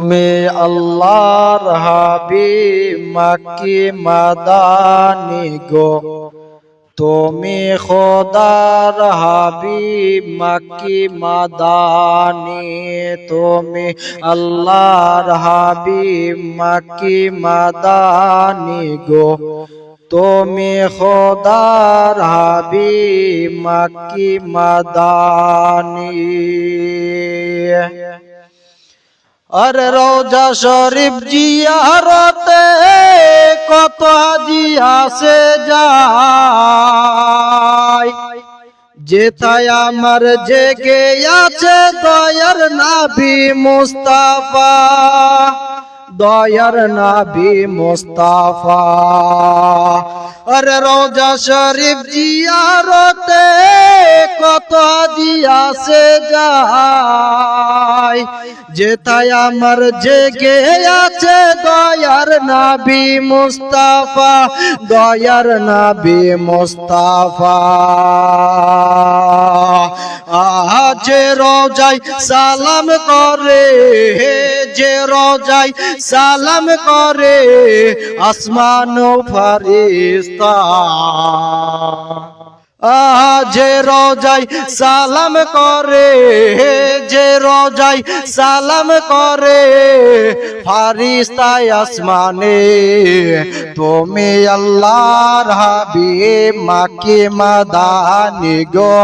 তুমি আল্লাহর হাবিব মাক্কি মাদানি গো। তুমি খোদার হাবিব মাক্কি মাদানি। তুমি আল্লাহর হাবিব মাক্কি মাদানি গো। তুমি খোদার হাবিব মাক্কি মাদানি। আরে রোজা শরীফ জিয়ারতে কত হাজি আসে যায়। যেথায় আমার জেগে আছে দয়ার নাবি মুস্তাফা, দয়ার নাবি মুস্তাফা। আরে রোজা শরীফ জিয়ারতে কত আসে যায়। যেথায় আমার জেগে আছে দয়ার নাবি মুস্তাফা, দয়ার নাবি মুস্তাফা। আজ রোজাই সালাম করে, যে রোজাই সালাম করে, আসমান ফারিস্তা যে রোজাই সালাম করে, যে রোজাই সালাম করে, ফারিস্তায় আসমানে, তুমি আল্লাহর হাবিব মাকে মাদানি গো,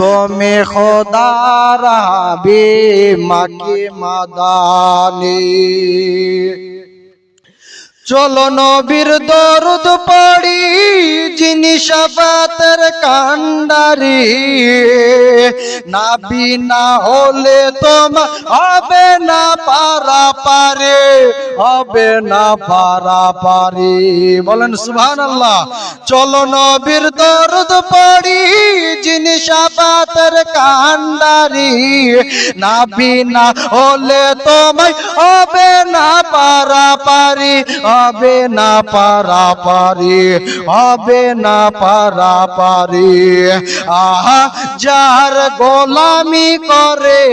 তুমি খোদার হাবিব মাকে মাদানি। চলো নবীর দরদ পড়ি, যিনি সাফাতের কান্ডারি নাবি না হলে তোমার হবে না পারা পারে হবে না পারা পারি বলেন সুবহান আল্লাহ চলো নবীর দরদ পড়ি সাফাতের কান্ডারি। না হলে তোমায় হবে না পারা পারি হবে না পারা পারি হবে না পারা পারি আহা, যার গোলামি করে,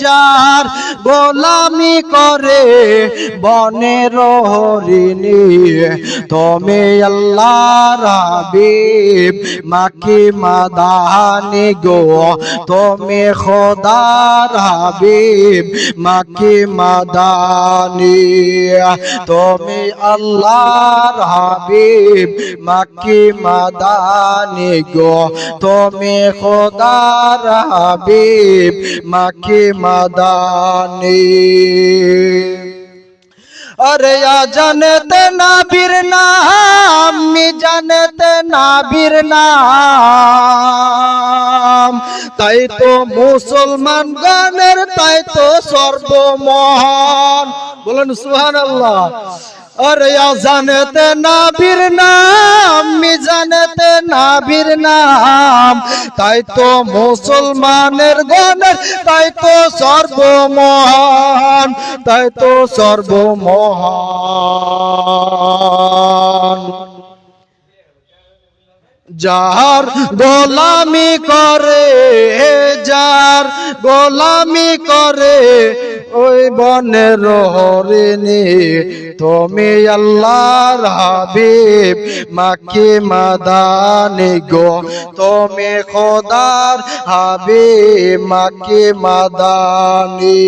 যার গোলামি করে বনের হরিণী তুমি আল্লাহর হাবিব মাকি মাদানি গো। তুমি খোদার হাবিব মাকি মাদানি তুমি আল্লাহর হাবিব মাকি মাদানি গো। তুমি খোদার হাবিব মাকি মাদানি জানি আরে জানতে না বীর না আমি জানতে না বীর না তাই তো মুসলমান গানের, তাই তো সর্বমহান। বলেন সুহান আল্লাহ আর আজানেতে নাবির নাম, মিজানেতে নাবির নাম। তাই তো মুসলমানের গণের, তাই তো সর্বমহান, তাই তো সর্বমহান। যার গোলামি করে, যার গোলামি করে ওই বনের হরিণী তুমি আল্লাহর হাবিব মাকে মাদানি গো। তুমি খোদার হাবিব মাকে মাদানি।